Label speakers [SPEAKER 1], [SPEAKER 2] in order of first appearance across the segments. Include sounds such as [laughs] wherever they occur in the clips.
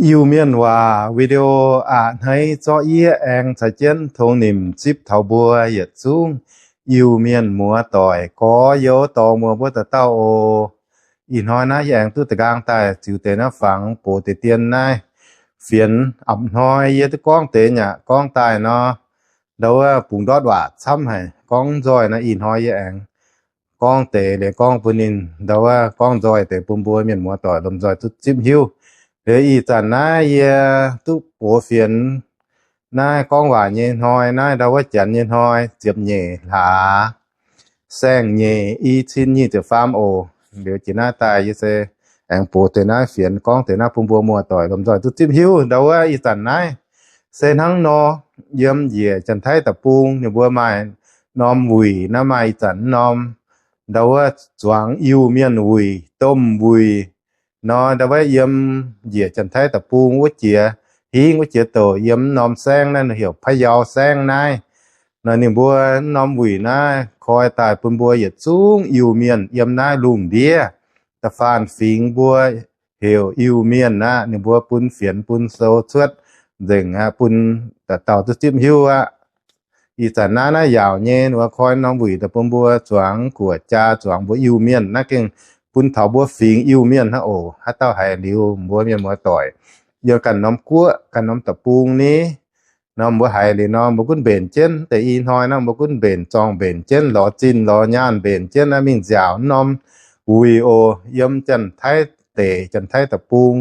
[SPEAKER 1] yêu miền hòa video à thấy cho ý an sẽ chân thông niệm chip thảo bùa yết xuống. Yêu miền mùa tỏi, có yếu tò mùa bữa tờ tao ô. In hoa na yang tu tờ gang tai chịu tế na phẳng bộ tế tiền này phiền ẩm hỏi yết con tế nhạ con tài nó. Đâu à bùng đó quả xăm hay con rồi na in hỏi yang con tế để con bùn in. Đâu à con rồi tế bùn bùa miền mùa tỏi lầm rồi tu chip hiu để y tàn na ye à, tu bộ phiền. Na con quả nhìn hoài, na đâu có chén nhìn hoài, chụp nhẹ là sang nhẹ y xin nhị từ farm ô, điều chỉ na tài như thế anh bổ thế na phiền con thế na phun bùa mùa tỏi lầm rồi tu tiếp hiu đâu có y tàn na sen hăng no yếm dìa chân thái tập buông như bữa mai. Nom vùi na mai tận nom. Đâu có choáng yêu miên vùi tôm vùi. Nó đâu có yếm dìa chân thái tập buông quá chìa hiến quá chìa tổ yếm nom sang nên hiểu phải giàu sang này nó niệm bùa nom vùi na coi tài bùn bùa yết xuống yêu miên yếm na lùng đĩa ta phan phím bùa hiểu yêu miên na niệm bùa bùn phiền bùn sâu suốt dừng ha bùn ta tàu tu chim hiu á อีสานนานะยาวเย็นว่าคอยน้อง บุยแต่ปุ่มบัวจวงกัวจ้าจวงบัวอิวเมียนนะเก่งปุ่นเถาบัวฟิงอิวเมียนฮะโอฮัตเต้าไฮริวบัวเมียนบัวต่อยเดียวกันน้ำกัวกันน้ำตะปูงนี้น้ำบัวไฮรีน้ำบัวกุ้นเบนเจนแต่อีน้อยน้ำบัวกุ้นเบนจองเบนเจนหล่อจินหล่อย่านเบนเจนนะมิงจาวน้ำวีโอยมจันไทยเตจันไทยตะปูง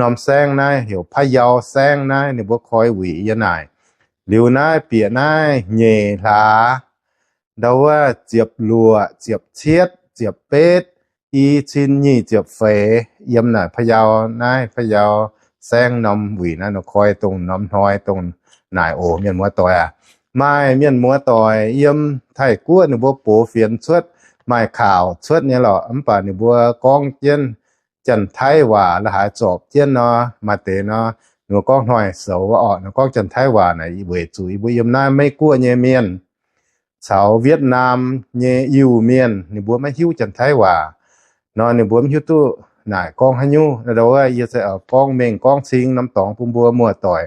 [SPEAKER 1] น้ำแซงนายเหี่ยวพะเยาแซงนายนี่บัวคอยหวียะนาย liu nai pia nai nhẹ lá đâu à diệp lùa diệp chiết diệp bết y chin nhị diệp phế yếm nai pha yao nai pha yao sang nằm quỷ nai nó coi tùng nằm hoi tùng nai ổ miền múa tỏi à mai miền múa tỏi yếm thay cua nó bố bố phiền suốt mai khảo suốt như là ấm bà nó bố con chân chân thái hòa là hải chộp chân nó mà tế nó หนูก้องหน่อยเสาว่าออกหนูก้องจันไต้หวันน่ะอีเวยจุยบุยมนาไม่กลัวเยเมียนชาวเวียดนามเยยูเมียนนี่บัวไม่หิวจันไต้หว่า นอนในบวมฮิวตู้หน่ายกองหันยูนะดี๋ยว่าเยเอ่อป้องเมงกองซิงน้ำตองปุ่มบัวมัวต่อย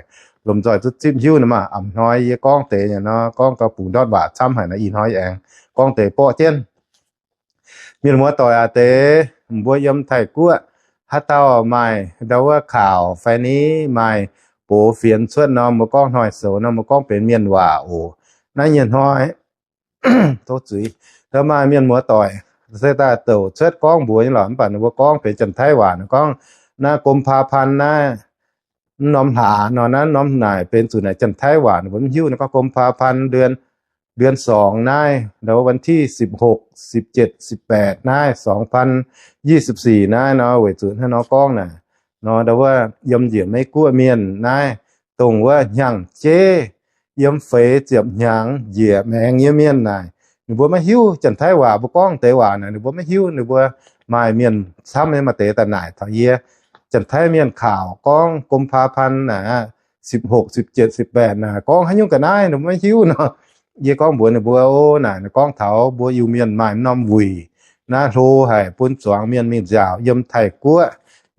[SPEAKER 1] ลมจอยจุดจิ้มฮิวนะมาอ่ำน้อยเยกองเตเยเนาะกองกระปูดอดบาดช้ำหายนะอีน้อยแองกองเตโป้เจียนมีมัวต่อยอาเตบัวยมไทยกั้วฮัตเต้าใหม่เดี๋ยว่าข่าวไฟนี้ใหม่โปเฟียนชวนนอมกองหน่อยเสวนอมกองเป็นเมียนว่าโอ้นั่นเย็นห้อยโทษจุ๋ยเธอมาเมียนมัวต่อย sẽ ta tổ chết con bùa như là bản một con phải trần thái hòa nó con na côm pha พันนะน้อมหานอนนั้นน้อมหน่ายเป็นสุดไหนจันทายหวานผมหิ้วนะก็กรมพาพันเดือนเดือนสองนายแล้ววันที่สิบหกสิบเจ็ดสิบแปดนายสองพันยี่สิบสี่นายเนาะเวจุนให้น้องก้องน่ะเนาะแต่ว่ายำเหยียบไม่กลัวเมียนนายตรงว่าหยังเจยำเฟยเจียบหยังเหยียบแมงเงี้ยเมียนนาย หนูบัวไม่หิวจันไทยว่าบุก้องเตว่านะหนูบัวไม่หิวหนูบัวมาเมียนซ้ำเลยมาเตะแต่ไหนทอเยจันไทยเมียนข่าวก้องกุมพาพันธ์นะสิบหกสิบเจ็ดสิบแปดนะก้องให้ยุ่งกันได้หนูไม่หิวเนาะเยก้องบัวหนูบัวโอ้น่ะหนูก้องเถาบัวอยู่เมียนหมายน้อมวุยนาโทให้ปุ้นสวงเมียนมียาวยมไทยกั้ว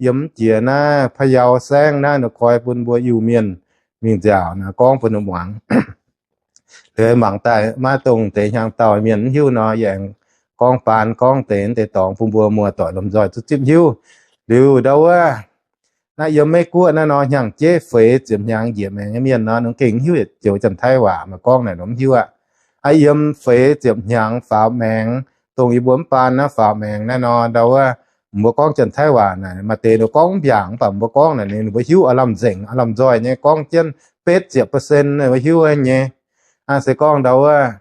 [SPEAKER 1] ยมเจียหน้าพยาวแซงหน้าหนูคอยปุ้นบัวอยู่เมียนมียาวนะก้องปนหวัง แต่มาตรงเตะยางต่อยเมียนหิ้วเนออย่างกองปานกองเตนเตตองพุ่มบัวมัวต่อยลมจอยจุดจิ้มหิ้วดูเดาว่าน่ายังไม่กลัวนะเนออย่างเจ๊เฟยเจียมยางเหยียบแมงเมียนเนอน้องเก่งหิ้วเจียวจันไทยหว่ามากองไหนน้องหิ้วอ่ะไอ้ยมเฟยเจียมยางฝาแมงตรงอีบวมปานนะฝาแมงแน่นอนเดาว่าหมัวกองจันไทยหว่าน่ะมาเตะหนูกองยางปั่มบัวกองน่ะนี่หนูไปหิ้วอารมณ์เจ๋งอารมณ์จอยเนี่ยกองเจนเป็ดเจียบเปอร์เซ็นต์เนี่ยไปหิ้วไอ้เนี่ย à sẽ con đâu à?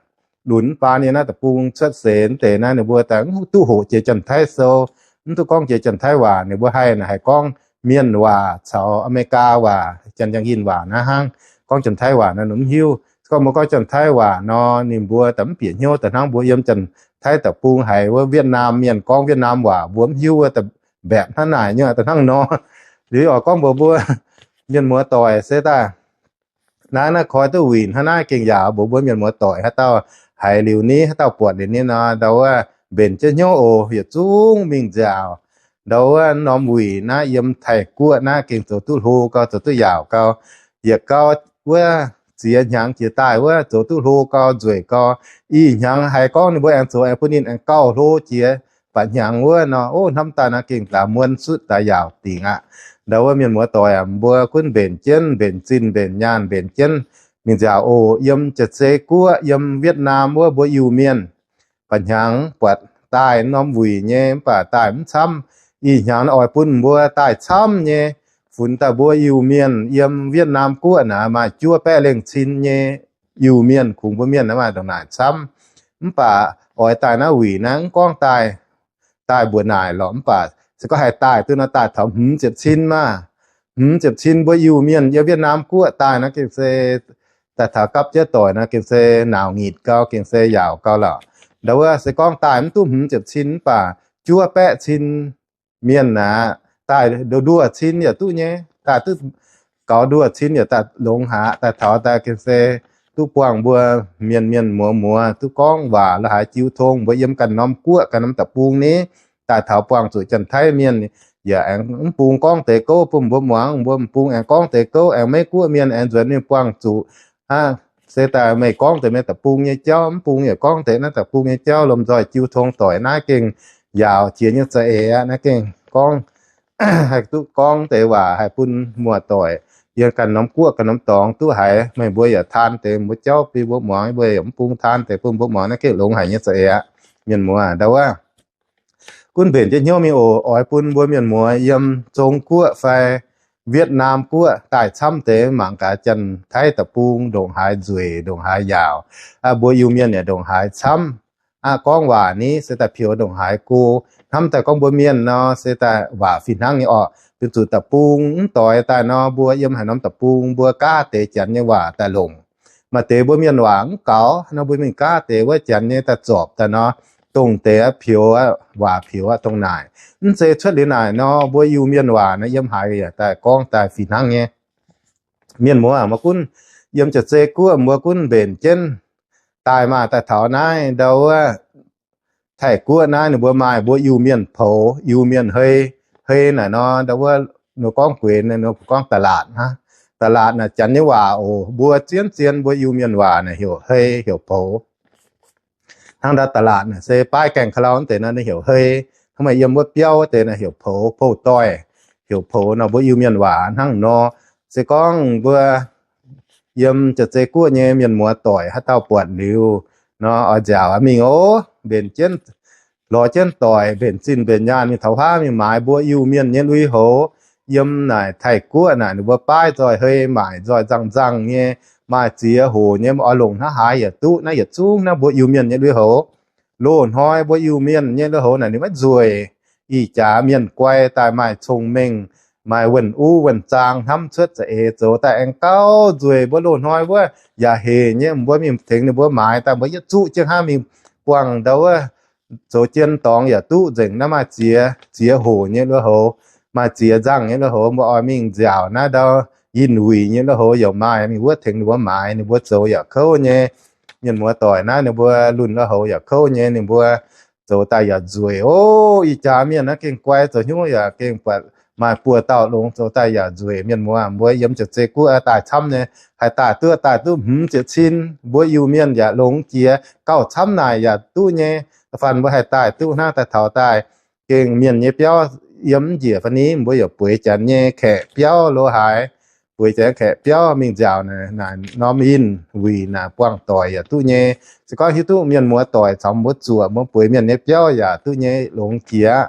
[SPEAKER 1] Đún pa này na tập trung xuất sến tệ na này bữa tặng tu hộ chế trần thái sâu. Tu con chế trần thái hòa này bữa hay là hay con miền hòa sau America hòa, trần giang yên hòa na hang. Con trần thái hòa nó núm hiu. Con một con trần thái hòa nó niềm bữa tấm biển hiu tận hang bữa yếm trần thái tập trung hay bữa Việt Nam, miền con Việt Nam hòa buồm hiu tập bẹp thân này nhưng mà tận hang nó. [laughs] Lý ở con bua bua [laughs] nhân múa tỏi xe ta. นานาคอยตัววินฮานาเก่งยาวบ่บ่มีหมอต่อยฮะเต้าหายริวนี้ฮะเต้าปวดเดี๋ยวนี้นะเต่ว่าเบนจะโยโออย่าจุ้งมิงยาวเราว่าน้อมวีนะยมไทยกัวนะเก่งตัวตู้โหก็ตัวตู้ยาวก็อย่าก็ว่าเสียหยังเสียตายว่าตัวตู้โหก็จ่วยก็อีหยังหายก้อนี่บ่แอนตัวแอนพุนี้แอนเก้าโหเจียปัญญาว่าเนาะโอ้น้ำตาหนะเก่งตามวนสุดตายาวติงอะ đâu á miền múa tỏi em bữa quân bền chân bền xin bền nhàn bền chân. Mình già ô yếm chật xế cua, yếm Việt Nam bữa bữa yêu miền. Bạn nhàng bật tai nom vùi nhé bà tai xăm. Y nhàn ỏi pun bua tai xăm nhé phun ta bữa yêu miền, yếm Việt Nam cua nà mà chua pe lên xin nhé yêu miền cùng bua miền nà mà đồng nải chăm bà ỏi tai na vùi nắng con tai. Tai buồn nải lõm bà sẽ có hai tai tôi nó tai thầm hứng chẹp chin mà hứng chẹp chin bua yêu miền yêu Việt Nam cua tai nó kêu se แต่ถ้ากับเจ้าต่อยนะเกินเซหนาวหงีดเก้ากินเซยาวเก้าละเดี๋ยวว่าสกองตายมันตุ้มหืมเจ็บชิ้นป่าจั่วแปะชิ้นเมียนนะตายเดี๋ยวดูชิ้นอย่าตู้เนี้ยตายตู้ก็ดูชิ้นอย่าตัดลงหาแต่ถอแต่กินเซตู้ปวงบัวเมียนเมียนหมัวหมัวตู้ก้องว่าละหายจิ้วทงบ่เยี่ยมกันน้อมกั้วกันน้ำตะปูงนี้ tại thảo bằng sự chân thái miền giờ anh buông con tế cố bùm bùm hoàng bùm buông anh con tế cố anh mấy cua miền anh dẫn miền bằng chủ ha sẽ ta mấy con tế mấy tập buông như cháu buông như con tế, nó tập buông như cháu lầm rồi chiêu thông tội na kinh. Giàu chiến như sẽ na kinh. Con [clears throat] hai tu con tế hòa hai buôn mùa tội giờ cần nấm cua, cần nấm tòng tu hải mày bơi giờ than tế một cháu, pi bố mỏi bơi ổng buông than tế, buông bố mỏi nó kêu lùng hải như sẽ miền mùa, đâu á? kun biển trên nhau mi ổ ỏi quân bua miền mùa yếm trông cua phải Việt Nam cua. Tại xăm tế mạng cả chân thay tập buông đồng hải dưới đồng hải dạo à, bùa yêu miền này đồng hải xăm à con và ní sẽ tập phiếu đồng hải cô. Thăm tại con bùa miền nó sẽ tại và phi năng này ọ từ từ tập buông tối tại nó bùa yếm hải nó tập buông bùa cá tế chân như và tại lùng. Mà tế bùa miền hoàng cáo nó bùa miền cá tế với chân như ta chọp tại nó นี่ยว่าแต่ลง มาเตบัวเมียนหวังเก๋าเนาะบัวเมียนก้าเตว่าจันเนี่ยแต่จอบแต่เนาะตรงเตะผิวว่าผิวตรงไหน nó sẽ xuất đến này nó bữa yêu miền hòa nó yếm hại à tại con tại phi năng nghe miền múa à mà kun yếm chật xe cua múa kun bền chân tại mà tại thảo này đâu à thảy cua này nó bữa mai bữa yêu miền phổ yêu miền hơi hơi là nó đâu à nó con quyền này nó con tà lạt ha tà lạt là chẳng như hòa ồ bữa chiến chiến bữa yêu miền hòa này hiểu hơi hiểu phổ ทางด้านตลาดน่ะเซป้ายแก่งคลาวแต่นั้นเหี่ยวเฮ้ยทำไมยำว่าเปี้ยวแต่น่ะเหี่ยวโผโผต้อยเหี่ยวโผเนาะบ่อยู่เมียนหวานทั้งนาะเซก้องเบื่อยำจะเจกู้เนี่ยเมียนมัวต่อยให้เต้าปวดริวเนาะเอาเจ้าอะมีโอเบนเจนรอเจนต่อยเบนจินเบนยานมีเถาผ้ามีหมายบัวอยู่เมียนเนี่ยลุยโห yếm này, thầy cua này nó bơ bài rồi, hơi mải rồi, răng răng nhé. Mà chia hồ nhé, mà lùng nó hái ở tu nó ở xuống, nó bố yêu miền nhé, đứa hồ lồn hoi, bố yêu miền nhé, đứa hồ này nó mất rồi ý chả miền quay, tại mãi trùng mình. Mãi quần u, quần trang thăm xuất sẽ ế chỗ tại anh cao. Rồi bố lồn hoi, bố giờ hề nhé, bố mình thính bố mãi tại bố giờ trụ chứ ha mình quăng đâu á. Chỗ chân tòng giờ tu dừng, nó mà chia chia hồ nhé, đứa hồ mà chia răng như là hồ mà oi mình dạo na đó yin hủy như là hồ dạo mai mình vớt thằng vua mai nên vớt số giờ khâu nhé. Nhân mùa tỏi na nên vua luôn là hồ giờ khâu nhé nên vua số ta giờ rủi ô, y cha miền nó kinh quay rồi nhúng giờ kinh quạt mà bùa tao luôn số ta giờ rủi miền mùa mùa yếm chật chê cua tài chăm nhé. Hay tài tưa tài tu hừm chật xin bùa yêu miền giờ lúng chia cao chăm này giờ tu nhé. Phần bùa hay tài tu na tài thảo tài kinh miền như béo yếm dìa phân ní mỗi giờ buổi chán nhé khẽ béo lô hải. Buổi chán khẽ béo mình giàu nè, nà nó in vì nà quăng tỏi à tu nhé chỉ có hít tu miền múa tỏi trong múa chùa múa buổi miền nếp béo à tu nhé lúng kia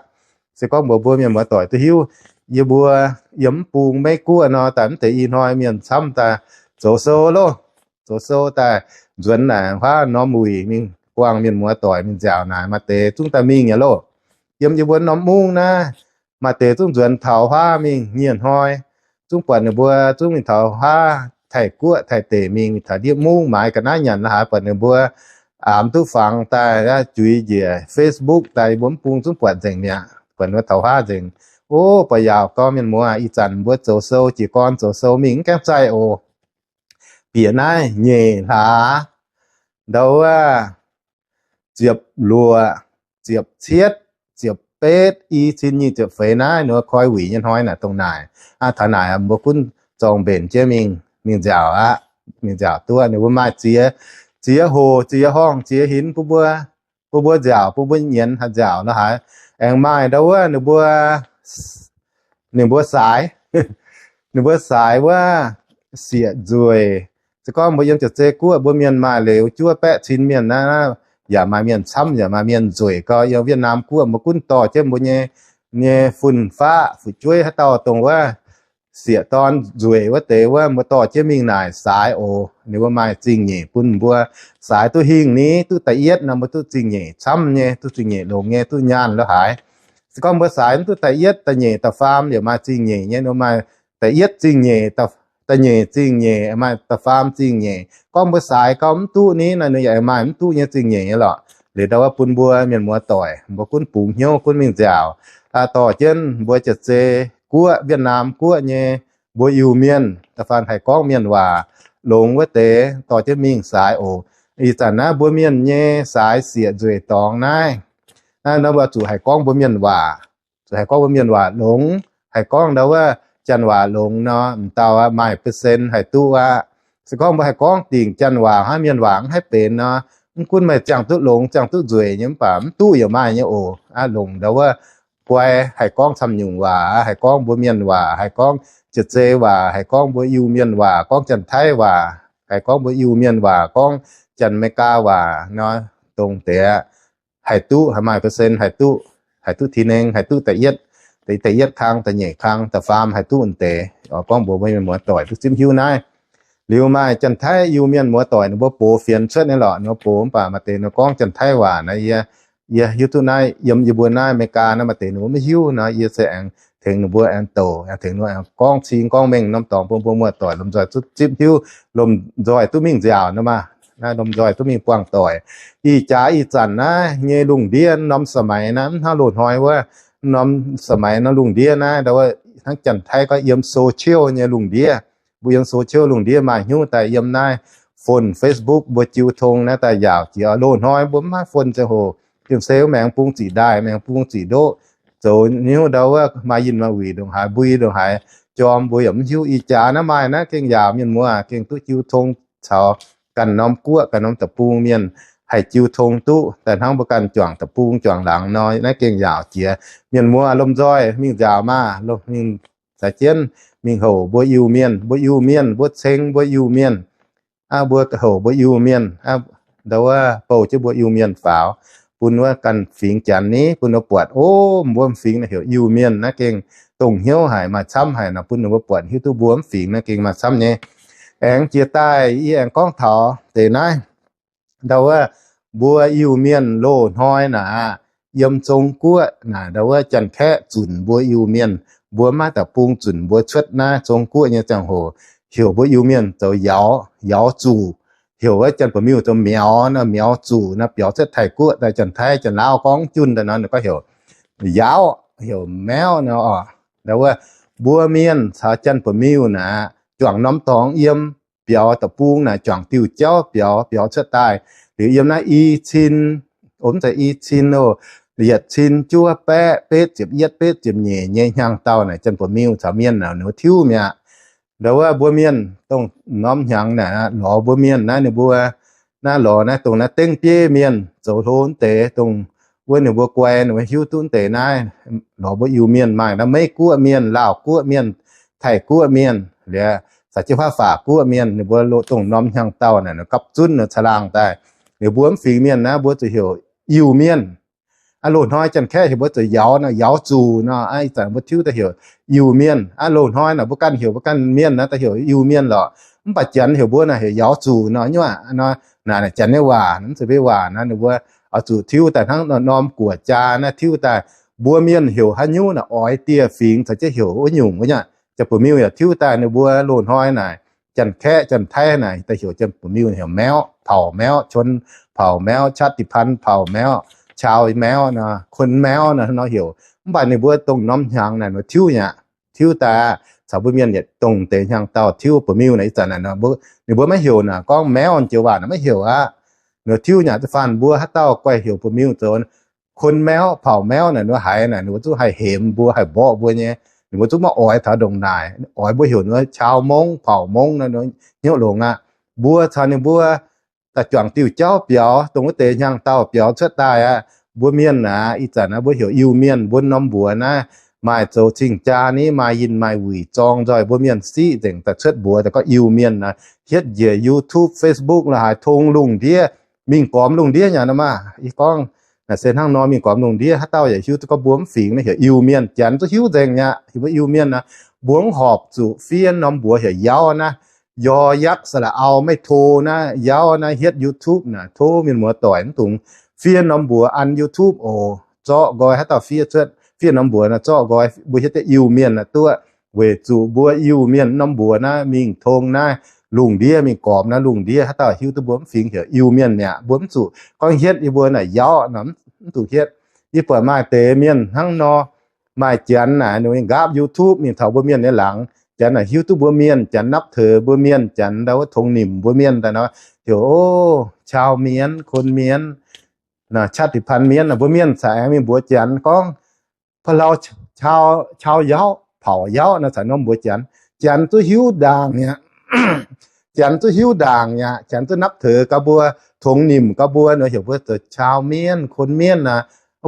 [SPEAKER 1] chỉ có múa buổi miền múa tỏi tu hiu yếm bùa, yếm buông mấy cua nó tẩm thể in hoài miền xăm ta số số lô số số ta duẩn nà hoa nó mùi mình quang miền múa tỏi mình dạo nà mà tế chúng ta mình nhé lô. Yếm yếm bùa nó muông nà mà tế chúng chuẩn thảo hoa mình nhiên hoi, chúng quần bùa, chúng mình thảo hoa, thầy cua thầy tế mình mình thảo điệp mu mãi cả nãy nhận là quần bùa. Ám tu phẳng tại ý gì Facebook, tại bốn buông chúng quần dành nè quần nó thảo hoa dành. Ô bây giờ có mình mua ít chẳng bữa chỗ sâu, chỉ con chỗ sâu mình kém sai ô. Bìa này nhẹ thả đâu à? Diệp lùa, diệp thiết เป็ดอีชิ้นยี่เจเฟนาเนื้อคอยหวียันห้อยน่ะตรงไหนอาถานายอะบุคุณจองเบนเจมิงมิงเจ้าอะมิงเจ้าตัวเนี่ยว่มาเจียเจียโหเจียห้องเจียหินผู้บัวผู้บัวเจ้าผู้บัวเย็นหัดเจ้านะฮะแองไม้ดาวเนื้อบัวเนื้อบัวสายเนื้อบัวสายว่าเสียจวยจะก็บ่ยังจะเจกู้บัวเมียนมาเหลยจั่วแปะชิ้นเมียนนะ giả mà miền xăm giả mà miền rồi có yêu Việt Nam của một quân to chứ một nhé nhé phun phá phụ chuối hết to tùng quá. Xịa ton rồi quá tế quá một to chứ mình này sai ô, nếu mà mai trình nhỉ phun bua sai tôi hình ní tôi tại yết nằm mà tôi trình nhỉ xăm nhé tôi trình nhỉ đồ nghe tôi nhàn nó hải. Con bữa sai tôi tại yết tại nhỉ tại farm để mà trình nhỉ nhé nếu mà tại yết trình nhỉ tại ta nhẹ chinh nhẹ mà ta farm chinh nhẹ. Con bữa sai, con tu ní, là người mà tu nhẹ chinh nhẹ lọ. Để đâu pun bua miền mua tỏi bữa quân bùng hiếu quân mình dẻo. À tỏ chân bữa chật chê của Việt Nam của nhẹ bữa yêu miền, ta phan hay con miền hòa. Lồng với tế, tỏ chân mình sai, ồ ý chẳng na bữa miền nhẹ sai xịa rồi tòng này à nó bảo chủ hay con bữa miền hòa, chủ hay con bữa miền hòa lồng hay con đâu à จันว่าลงเนาะตาว่าไม่เปอร์เซ็นต์ให้ตู้ว่าสก้องบ่ให้ก้องติ่งจันว่าให้เมียนหวางให้เป็นเนาะคุณไม่จังตุ้ลงจังตุ้จวยยังป่ามตู้อย่ามาเนี่ยโอ้อาลงแต่ว่าปวยให้ก้องทำยุงว่าให้ก้องบ่เมียนว่าให้ก้องจะเจว่าให้ก้องบ่อยู่เมียนว่าก้องจันไทยว่าให้ก้องบ่อยู่เมียนว่าก้องจันไม่กล้าว่าเนาะตรงแต่ให้ตู้ให้ไม่เปอร์เซ็นต์ให้ตู้ให้ตู้ทีนึงให้ตู้แต่เ แต่แต่ยัดคางแต่ใหญ่คางแต่ฟาร์มให้ตุ้นเตะออกกล้องบัวไม่เหมือนต่อยทุกซิมฮิวนายเลียวมาจันไทยยูเมียนหมัวต่อยนบ่โปเฟียนเชิดนี่หรอเนาะโปมป่ามาเตนกล้องจันไทยหวานนะเยเยยุตุนายยมยบัวนายอเมริกานะมาเตนูไม่หิวนะเยแสงถึงหนูบัวแอนโตแอนถึงหนูแอนกล้องชิงกล้องเม่งน้ำตองพวงพวงมัวต่อยลมจอยจุดจิ้หิวลมจอยตุ้มิ่งยาวนะมานะลมจอยตุ้มิ่งกว้างต่อย อีจ่าอีจันนะเงยลุงเดียนน้ำสมัยนั้นถ้าหลุดหอยว่า น้อมสมัยนั้นลุงเดียนะแต่ว่าทั้งจันไทยก็เยี่ยมโซเชียลเนี่ยลุงเดียบุยังโซเชียลลุงเดียมาหิ้วแต่เยี่ยมนายฝน Facebook บจิวทงนะแต่ยาวเจียวโลน้อยบ่มาฝนจะโหเยี่ยมเซลแมงปุ้งจีได้แมงปุ้งจีโดโจนิ้วเดาว่ามายินมาวีดงหายบุยดงหายจอมบุยยมหิ้วอีจานะไม่นะเก่งยาวเมียนมัวเก่งตุ้จิวทงชาวกันน้อมกั้วกันน้อมตะปูเมียน ให้จิวทงตุแต่ทั้งประกันจวงตะปูงจวงหลังน้อยในเก่งยาวเจียเมียนมัวลมจ้อยมิ่งยาวมาลมมิ่งสะเจียนมิ่งโหบัวยูเมียนบัวยูเมียนบัวเชงบัวยูเมียนอาบัวโหบัวยูเมียนอาเดาว่าเป่าจะบัวยูเมียนฝาวปุนว่ากันฝีงจันนี้ปุนว่าปวดโอ้บวมฝีงนะเหี่ยวยูเมียนนะเก่งตรงเหี้ยวหายมาช้ำหายนะปุนว่าปวดหิ้วตู้บวมฝีงนะเก่งมาช้ำเนี่ยแองเจียใต้ยี่แองก้องถอเตนาย ดาว่าบัวอิวเมียนโลน้อยนะยมจงกั้วนะดาว่าจันแค่จุนบัวอิวเมียนบัวมาแต่ปุงจุนบัวชดหน้าจงกั้วเนี่ยจังโหเหี่ยวบัวอิวเมียนจะยาวยาวจู่เหี่ยวว่าจันปมิวจะเมียวนะเมียวจู่นะเปียวเส็ดไทยกั้วแต่จันไทยจันลาวของจุนแต่นั้นก็เหี่ยวยาวเหี่ยวแมวเนาะดาว่าบัวเมียนสาจันปมิวนะจวงน้ำตองเอี่ยม 表的不呢讲丢教表表出带，你要那一千，我们在一千哦，列千 chúa bé bé chụp yết bé chụp nhẹ nhẹ nhàng tao này chân của miêu thảo miên nào nếu thiếu mẹ đâu á bố miên tông nhóm nhàng nè lò bố miên nà nè bố nà lò nà tông nà tên bia miên dấu thôn tế tông quên nè bố quen nè hiu tún tế nà lò bố yêu miên mạng nà mấy cua miên lào cua miên thải cua miên lẹ sa chi hoa phả cua miên nè bữa lô tông nóm nhàng tao này nó cặp chun nó chalang tai nè bữa phí miên nè bữa chỉ hiểu yêu miên อโลนห้อยจันแค่เห็นว่าจะยาวนะยาจูนะไอ้แต่ว่าทิวแต่เหี่ยวยูเมียนอโลนห้อยนะพวกกันเหี่ยวพวกกันเมียนนะแต่เหี่ยวยูเมียนหรอมันปัจจันเหี่ยวบัวนะเหี่ยวยาจูนะนี่ว่าเนาะน่ะจันเนี่ยว่านั้นจะไปว่านะหรือว่าเอาจูทิวแต่ทั้งน้อมกัวจานะทิวแต่บัวเมียนเหี่ยวฮันยูน่ะอ้อยเตี้ยฟิงถ้าจะเหี่ยวว่าหยุ่งวะเนี่ย จะปุ่มิวอย่าทิ้วตาในบัวโลนห้อยหน่อยจันแค่จันแท้หน่อยแต่เหี่ยวจันปุ่มิวเหี่ยวแมวเผ่าแมวชน เผ่าแมวชาติพันธุ์เผ่าแมวชาวแมวนะคนแมวนะเนาะเหี่ยวบ้านในบัวตรงน้ำยางน่ะเนาะทิ้วเนี่ยทิ้วตาสาวบุญเมีนเนี่ยตรงเตยางเต่าทิ้วปุ่มิวในสันน่ะเนาะบัวในบัวไม่เหี่ยวน่ะก้องแมวอันเจียวว่านไม่เหี่ยวอะเนาะทิ้วเนี่ยจะฟันบัวฮัตเต้าก้อยเหี่ยวปุ่มิวโจนคนแมวเผ่าแมวน่ะหนูหายน่ะหนูจะหายเหมบัวหายบ่อบัวเนี่ย บัว他那บัวแต่จวงติวเจ้าเปียวตรงเตยางเต้าเปียวเชิดตายอะบัวเมียนนะอีจันนะบัวเหี่ยวอิวเมียนบนน้ำบัวนะมาโจชิงจานี้มายินมาหวีจองจอยบัวเมียนซี่เจ๋งแต่เชิดบัวแต่ก็อิวเมียนนะเฮ็ดเหยื่อ YouTube Facebook ละหายทงลุงเดียมิงกอมลุงเดียอย่างนั้นมาอีกอง là sen hang no mi kom nong dia ha tao ya hiu to ko buom phing ne he yu mian chan to hiu deng nya hi ba yu mian na buong họp zu phiên, nom bùa he yao na yo yak sala ao mai tho na yao na hết youtube na tho min mo tỏi tung phiên, nom bùa ăn youtube o cho goi ha tao phiên chet phiên, nom bùa na cho goi bu hết te yu mian na tua we zu bùa yu mian nom bùa na ming thong na ลุงเดียมีกอบนะลุงเดียถ้าต่อฮิวตัวบวมสิงเหี่ยวอิวเมียนเนี่ยบวมสู่ก้องเฮ็ดอีบัวน่ะย่อน้ำตุกเฮ็ดอีเปิดมาเตเมียนทั้งนอมาจันน่ะหนูกราบ YouTube มีเถาบ่เมียนในหลังจันน่ะฮิวตัวบ่เมียนจันนับเธอบ่เมียนจันดาวทงนิ่มบ่เมียนแต่เนาะเดี๋ยวโอ้ชาวเมียนคนเมียนน่ะชาติพันธุ์เมียนน่ะบ่เมียนสายมีบัวจันก้องพอเราชาวชาวย่อเผาเย้านะสายน้องบัวจันจันตัวฮิวดังเนี่ย ฉันตัวหิวด่างเนี่ยฉันตัวนับถือกระบัวทงนิ่มกระบัวเนี่ยเหี่ยพื่อตัวชาวเมียนคนเมียนนะ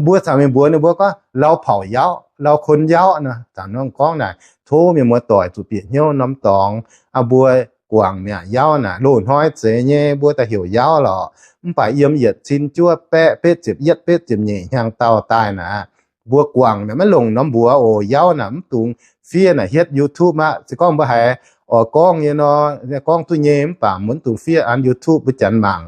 [SPEAKER 1] บัวสามีบัวเนี่ยบัวก็เราเผาเย้าเราคนเย้านะสามน้องก้องหน่ะโทมีมัวต่อยตุเปียเหี้ยวน้ำตองอาบัวกวางเนี่ยเย้าน่ะโลนห้อยเสยเย่บัวแต่เหี่ยวเย้าหรอมันไปเยี่ยมเหยียดชินจั่วแปะเป็ดเจ็บเย็ดเป็ดเจ็บเนี่ยางเตาตายน่ะ บัวกวางเนี่ยมันลงน้ำบัวโอ้ยาวน่ะมันตุงเฟียน่ะเฮ็ด YouTube มาสิก้องบ่ให้ออกกล้องเนี่ยเนาะเนี่ยกล้องตัวเยมป่าเหมือนตุงเฟียอัน YouTube บ่จันมัง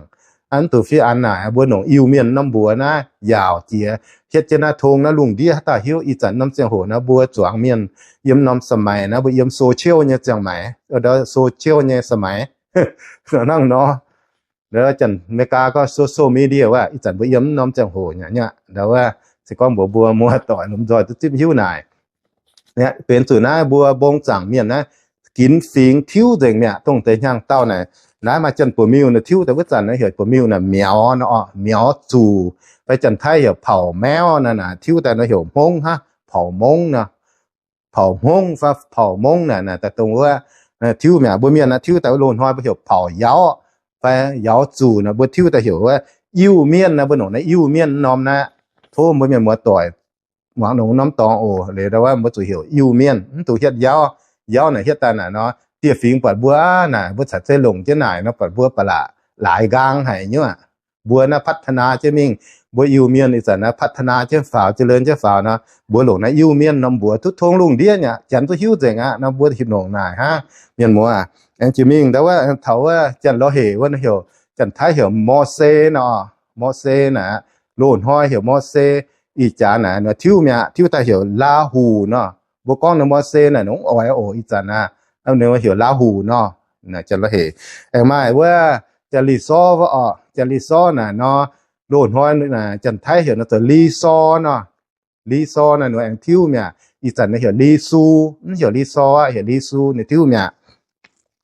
[SPEAKER 1] อันตุงเฟียอันน่ะบัวหนองอิวเมียนน้ำบัวนะยาวเจียเฮ็ดเจนะทงนะลุงเดียตาหิวอีจันน้ำเสียงโหนะบัวจวงเมียนเยี่ยมน้ำสมัยนะบ่เยี่ยมโซเชียลเนี่ยจังไหมเออเดี๋ยวโซเชียลเนี่ยสมัย นั่งเนาะ แล้วจันเมกาก็โซโซมีเดียว่าอีจันบ่ยำน้อมจังโหเนี่ยเนี่ยแต่ว่า สิก้องบัวบัวมัวต่อยนมจอยตุ้มหิ้วนายเนี่ยเป็นสุนาบัวบงจังเมียนนะกินฟิงทิ้วเด้งเนี่ยต้องแต่ย่างเต้าน่ะน้ามาจันปัวมิวนะทิ้วแต่ว่าจันนะเหี่ยวปัวมิวนะเหมียวเนาะเหมียวจูไปจันไทยเหี่ยวเผาแมวนะน่ะทิ้วแต่นะเหี่ยวมงฮะเผามงนะเผามงฟ้าเผามงน่ะน่ะแต่ตรงว่าเอ่อทิ้วเนี่ยบ่เมียนนะทิ้วแต่ว่าโลนหอยบ่เหี่ยวเผาเหยา phải giáo chủ nó bữa thiếu ta hiểu ว่า yêu miên nó bữa nổ nó yêu miên nom na thô bữa miên mua tỏi mảng nổ nom tòng ồ để đó ว่า bữa chủ hiểu yêu miên tụ hiết giáo giáo này hiết ta nè nó tiệp phiền bật bữa nè bữa chặt sẽ lồng chứ này nó bật bữa bả lạ lại gang hay nhớ à bữa nó phát na chứ mình bữa yêu miên thì nó phát na chứ phào chứ lớn chứ phào nó bữa lồng nó yêu miên nó bữa tút thong lùng đĩa nhá chẳng tôi hiểu gì á nó bữa thịt nồng này ha miên mua à อันจิมิงแต่ว่าเขาว่าจันเราเหว่าเหี่ยวจันท้ายเหี่ยวมอเซเนาะมอเซนะ โลนห้อยเหี่ยวมอเซอีจานะเนาะทิวเมียทิวตาเหี่ยวลาหูเนาะบก้องเนาะมอเซน่ะน้องเอาไว้โออีจานะเอาเนาะเหี่ยวลาหูเนาะนะจันเราเหเอ้ไม่ว่าจะรีซอว่าอ๋อจะรีซอน่ะเนาะโลนห้อยน่ะจันไทยเหี่ยวเนาะตัวรีซอเนาะรีซอน่ะเนาะแองทิวเมียอีจันเหี่ยวรีซูเหี่ยวรีซอเหี่ยวรีซูในทิวเมีย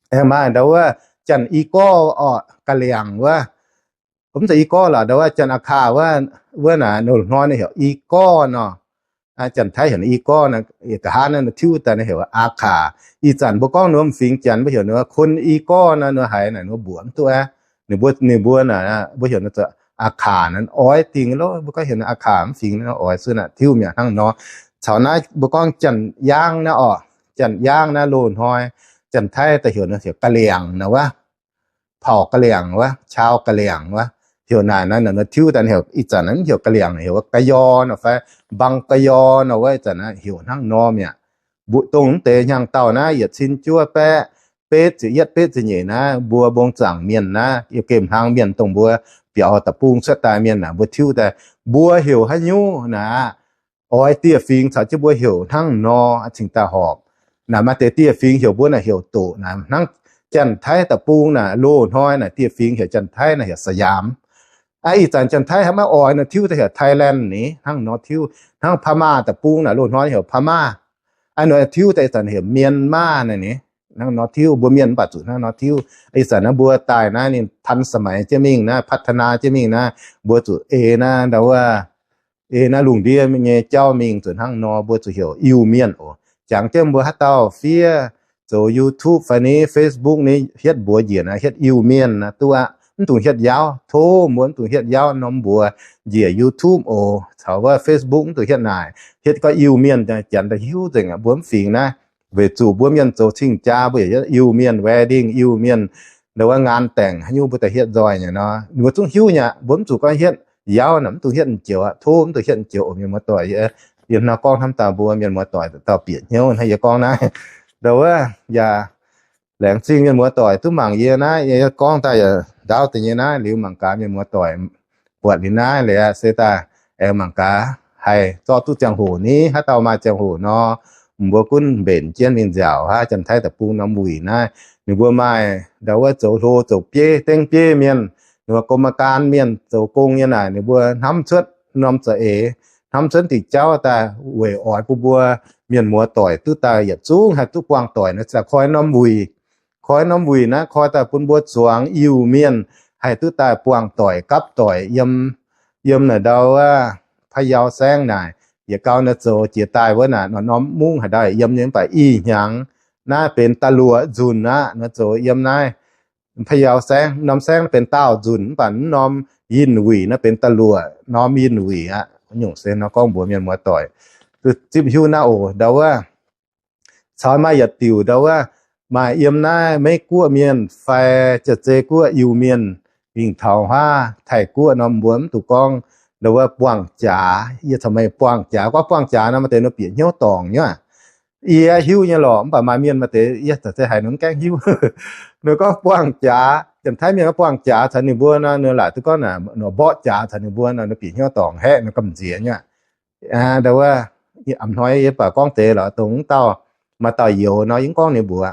[SPEAKER 1] em mà đâu á chân y co ở cái liang wa ผมจะอีก็ล่ะแต่ว่าจันอาคาว่าเว่าน่ะนน้อยเนี่ยเหรออีก็เนาะอาจันไทยเห็นอีก็นะเอกหานั่นทิวแต่เนี่ยเหรออาคาอีจันบ่ก้องน้อมฟิงจันบ่เห็นว่าคนอีก็นะเนื้อหายน่ะเนื้อบวมตัวเนี่ยบัวเนี่ยบัวน่ะบ่เห็นตัวอาคานั้นอ้อยติงแล้วบ่ก็เห็นอาคาฟิงนะอ้อยซื่อน่ะทิวเมียทั้งเนาะชาวนาบ่ก้องจันย่างนะอ๋อจันย่างนะโลนห้อย จันไทยแต่เหี่ยวนะเหี่ยกะเหลียงนะว่าเผากะเหลียงว่าชาวกะเหลียงวะ ทิวแต่เหี่ยวอีจันนั้นเหี่ยวกะเหลียงเหี่ยวว่กะยอนะไฟบังกะยอนะว่าจันนะเหี่ยวนั่งนอมเนี่ยบุตรงเตยังเต่านะเหยียดชินจั่วแปะเป็ดสิเย็ดเป็ดสิเหนี่นะบัวบงจังเมียนนะเอีเกมทางเมียนตรงบัวเปียวตะปูงสตาเมียนนะบัวทิวแต่บัวเหี่ยวให้ยูนะอ้อยเตี้ยฟิงสาจะบัวเหี่ยวทั้งนอชิงตาหอบนะมาเตเตี้ยฟิงเหี่ยวบัวน่ะเหี่ยวโตนะนั่งจันไทยตะปูงน่ะโลน้อยน่ะเตี้ยฟิงเหี่ยวจันไทยน่ะเหี่ยวสยาม ไอ้อีจันจันไทยหามาออยนะทิวแต่เหี่ยวไทยแลนด์นี่ทั้งนอทิวทั้งพม่าแตะปูงนะโลน้อยเหี่ยวพม่าไอ้หน่อยทิวแต่จันเหี่ยเมียนมาน่ะนี่นั่งนอทิวบัวเมียนปัจจุนั่งนอทิวไอ้สันนะบัวตายนะนี่ทันสมัยเจมิงนะ พัฒนาเจมิงนะ บัวจุเอนะแต่ว่าเอ ê na lùng đi mình nghe cháu mình tuần hăng nó bữa tụi hiểu yêu miên ồ chẳng thêm bữa hát tao phía so YouTube ฟันนี้ Facebook นี้เฮ็ดบัวเหยียนะเฮ็ดอิวเมียนนะตัว ตุงเฮ็ดยาวโทม้วนตุงเฮ็ดยาวนมบัวเหยีย YouTube โอถาว่า Facebook ตุงเฮ็ดนายเฮ็ดก็อิวเมียนจะจันแต่หิวจังอะบัวฝิงนะเวจูบัวเมียนโจชิงจ้าบัวอย่าอิวเมียนแวดดิ้งอิวเมียนหรือว่างานแต่งหิวบ่แต่เฮ็ดจอยเนี่ยเนาะหนูตุงหิวเนี่ยบัวจูก็เฮ็ดยาวน่ะมันตุงเฮ็ดเจียวอะโทมตุงเฮ็ดเจียวมีมาต่อยเอเดี๋ยวนากองทำตาบัวเมียนมาต่อยต่อเปียกเหี่ยวให้อย่ากองนะแต่ว่าอย่าแหลงซิงกันมัวต่อยตุ้มหมังเยนะอย่ากองตาอย่าดาวแต่เยนะนะยากองตามาจังหูเนาะบัวกุ้นเบนเจียนมินเจ้า đau tự nhiên na liu mảng cá mình mua tỏi quật đi na lẽ sẽ ta. Em mảng cá hay cho tu chẳng hồ ní, hát tàu mà chẳng hồ nó. Mua quân bền chiến mình dẻo ha chẳng thay tập phu nó mùi na nếu vừa mai đâu có chỗ thô chỗ pie tên pie miền nếu có mà can miền chỗ công như này nếu vừa nắm suất nắm sợ ế. Nắm suất thì cháu ta uể ỏi pu bua miền mua tỏi tư ta yết xuống, hay tu quang tỏi nó sẽ khói nó mùi. อ่อยผู้บัวเมียนมัวต่อยตื้อตาหยัดสูงนะคอยน้ำบุยคอยน้ำบุยนะคอยแต่ปุ่นบวชสวงอิวเมียนให้ตื้อตายปวงต่อยกับต่อยยำยำน่ะเดาว่าพยาวแซงหน่ะอย่าเก้านะโจเจียตายว่าน่ะนน้อมมุ่งให้ได้ยำยังไปอีหยังน่าเป็นตะลัวจุนนะนะโจยำนายพยาวแซงน้ำแซงเป็นเต้าจุนปันน้อมยินวีนะเป็นตะลัวน้อมยินวีอะหยุ่งเซนนะก้องบัวเมียนมัวต่อยคือจิบหิวหน้าโอเดาว่าชาวมาอย่าติวเดาว่า มาเอี่ยมหน้าไม่กั้วเมียนไฟจะเจกั้วอยู่เมียนวิ่งเท่าห้าไถกั้วนอมบวมถูกกองเดาว่าป้วงจ๋าเอียทำไมป้วงจ๋าก็ป้วงจ๋านะมาเตนเปลี่ยนเหี้ยวตองเนี่ยเอียหิวเนี่ยหรอป่ามาเมียนมาเตเอียแต่จะหายน้องแกงหิว เนื้อก็ป้วงจ๋าจำท้ายเมียก็ป้วงจ๋าทันนี่บัวนะเนื้อหละทุกก้อนน่ะเนื้อเบาะจ๋าทันนี่บัวนะเนื้อเปลี่ยนเหี้ยวตองแฮะเนื้อกำเจียเนี่ยอ่าแต่ว่า ẩm nói với bà con tế là tống tao mà tao yếu nó những con này bùa yếu nó mấy cua tập buông nên chuẩn thằng này thầy cua tập buông mình thảo mà nom lặng mình hay con là mai này miền mùa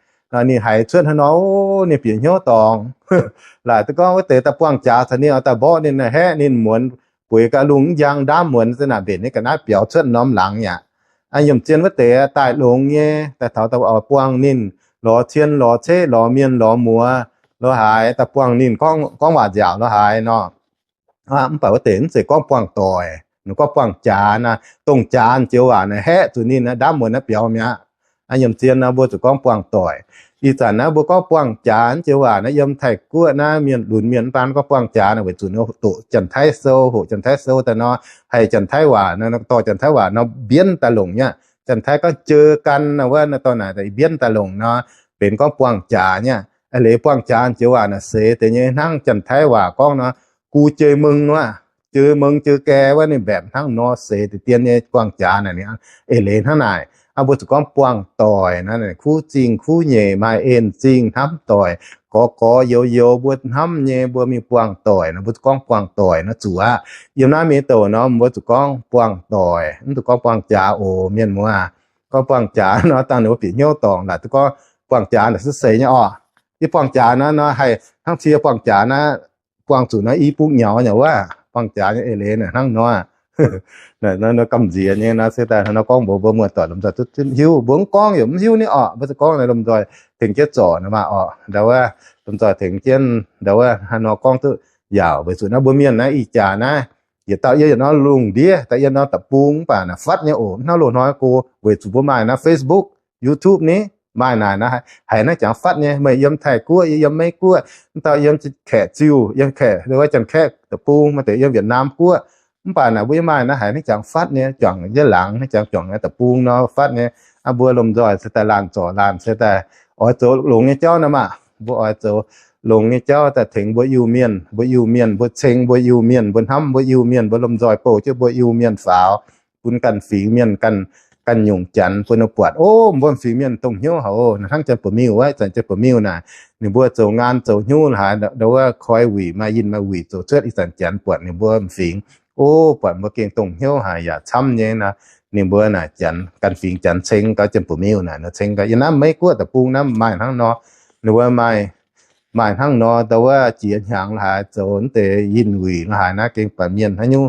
[SPEAKER 1] อนปุ๋ยกะลุงยางด้ามเหมือนสนาเบ็ดนี่ก็น่าเปียวเชิดน้อมหลังเนี่ยอันยมเจียนว่าเตะตายลงเนี่ยแต่เถาตะเอาปวงนินหลอเทียนหลอเช่หลอเมียนหลอมัวหลอหายตะปวงนินก้องก้องหวาดยาวหลอหายเนาะอ่ามันแปลว่าเตะนเสก้องปวงต่อยหนูก็ปวงจานะตรงจานเจียวว่านะแฮจุนี่นะด้ามเหมือนนะเปียวเนี่ย อันยมเจียนนะบัวจุก้องปวงต่อย อีสานนะบ่ก็ป้วงจานเจว่านะยมไทยกั้วนะเมียนหลุนเมียนปานก็ป้วงจานเอาไว้จุนตุจันไทโซโหจันไทโซแต่เนาะให้จันไทว่านะต่อจันไทว่าเนาะเบียนตะหลงเนี่ยจันไทก็เจอกันนะว่านะตอนไหนแต่เบียนตะหลงเนาะเป็นก็ป้วงจาเนี่ยไอ้เหลป้วงจานเจว่านะเสแต่เนี่ยนั่งจันไทว่าก้องเนาะกูเจอมึงว่าเจอมึงเจอแกว่านี่แบบทั้งเนาะเสแต่เตียนเนี่ยกวางจานน่ะเนี่ยเอเลทั้งไหน อาบุตรก้อมปวงต่อยนั่นแหละคู่จริงคู่เหย่มาเอ็นจริงทำต่อยกอกอโยโยบุตรทำเหย่บัวมีปวงต่อยนะบุตรก้องปวงต่อยนะจัวยิมน้ามีโตเนาะบุตรก้องปวงต่อยนั่นตุก้องปวงจ่าโอเมียนมัวก็ปวงจ่าเนาะตั้งเดี๋ยวปีเงี้ยวตองละตุก็ปวงจ่าน่ะเสยเนี่ยอ๋อที่ปวงจ่านะเนาะให้ทั้งเชียปวงจ่านะปวงจุนะอีปุ๊กเหนียวเนี่ยว่าปวงจ่าเนี่ยเอเลเนี่ยทั้งเนาะ này nó nó cầm gì nhé nó sẽ là nó con bố bố mượn tỏ làm rồi chút hiu bốn con hiểu hiu ni ọ. Bây giờ con này làm rồi thỉnh chết chỗ nó mà, ọ. Đâu à lầm rồi thỉnh trên đâu à hà nó con tự giàu bởi sự nó bơm miền nó, y chả na giờ tao giờ nó lùng đi tại giờ nó tập buông và nó phát nhé ổn nó luôn nói cô, về chủ bố mày nó facebook, youtube ní mai này nó hãy nó chẳng phát nhé mày yếm thầy cua yếm mấy cua tao yếm khẻ chiều yếm khẻ rồi chẳng khẻ tập buông mà tại yếm việt nam cua ป่านะวิมานะหายนี่จังฟัดเนี่ยจังเยอะหลังนี่จังจ่องนี่ยตะปูงเนาะฟัดเนี่ยอาบัวลมจอยสแต่ลานจ่อลานเสแต่อ๋อโจหลงเนี่ยเจ้านะมาบัวอ๋อโจหลงเนี่ยเจ้าแต่ถึงบัวยูเมียนบัวยูเมียนบัวเชงบัวยูเมียนบัวห้ำบัวยูเมียนบัวลมจอยโปเจ้าบัวยูเมียนสาวปุนกันฝีเมียนกันกันหยุ่งจันปนปวดโอ้บัวฝีเมียนตรงเหี้ยวเขาทั้งจะปมิวไว้จันจะปมิวน่ะนี่บัวโจงานโจหิ้วหาเดี๋ยวว่าคอยหวีมายินมาหวีโจเชิดอีสันจันปวดนี่บัวฝี โอ้ปวดเมื่อกี้ตรงเหี้ยวหายอย่าช้ำเนี่ยนะนี่เบื่อน่ะจันกันฟิงจันเชงก็จมปุ่มิวน่ะเนาะเชงก็ยันน้ำไม่กลัวแต่ปูงน้ำไม่ทั้งนอหรือว่าไม่ไม่ทั้งนอแต่ว่าเจียนหางหายโจนเตยินหวีหายนะเก่งปะเมียนทั้งยู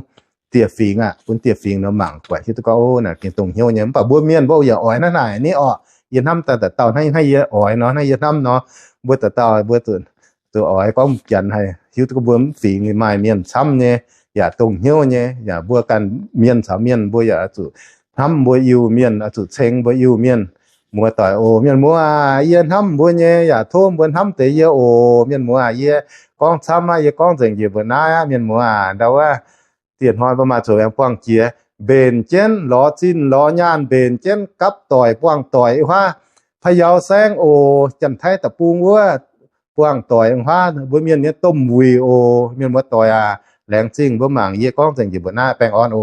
[SPEAKER 1] เตี๋ยฟิงอะคุณเตี๋ยฟิงเนาะหมั่งกว่าที่ตะก็โอ้น่ะเก่งตรงเหี้ยวเนี่ยปะบัวเมียนบ่อย่าอ้อยนั่นน่ะนี่อ้อยันน้ำแต่แต่เต่าให้ให้เยอะอ้อยเนาะให้เยอะน้ำเนาะเบื่อแต่เต่เบื่อตุนตัวอ้อยก็จันให้ฮิวตะก็บัวฝีงไม่เมียนช้ำเนี่ย อย่าตรงเหี่ยวเนี่ยอย่าบัวกันเมียนสามเมียนบัวอย่าจุทำบัวอยู่เมียนจุเชงบัวอยู่เมียน มัวต่อยโอเมียนมัวเยียนทำบัวเนี่ยอย่าโทมบนทำเตยโอเมียนมัวเยกองช้ำมาเยกองเจิงเยบนาเมียนมัวเดาว่าเตียนฮอยประมาณโจแองป้องเจียเบนเจนล้อจิ้นล้อย่านเบนเจนกับต่อยป้องต่อยว่าพะเยาแซงโอจันไทยตะปูงว่าป้องต่อยว่าบ่เมียนเนี่ยต้มวีโอเมียนมัวต่อยอ่ะ แรงจริงบ่หมางเยี่ยก้องเจิงอยู่บนหน้าแปลงออนโอ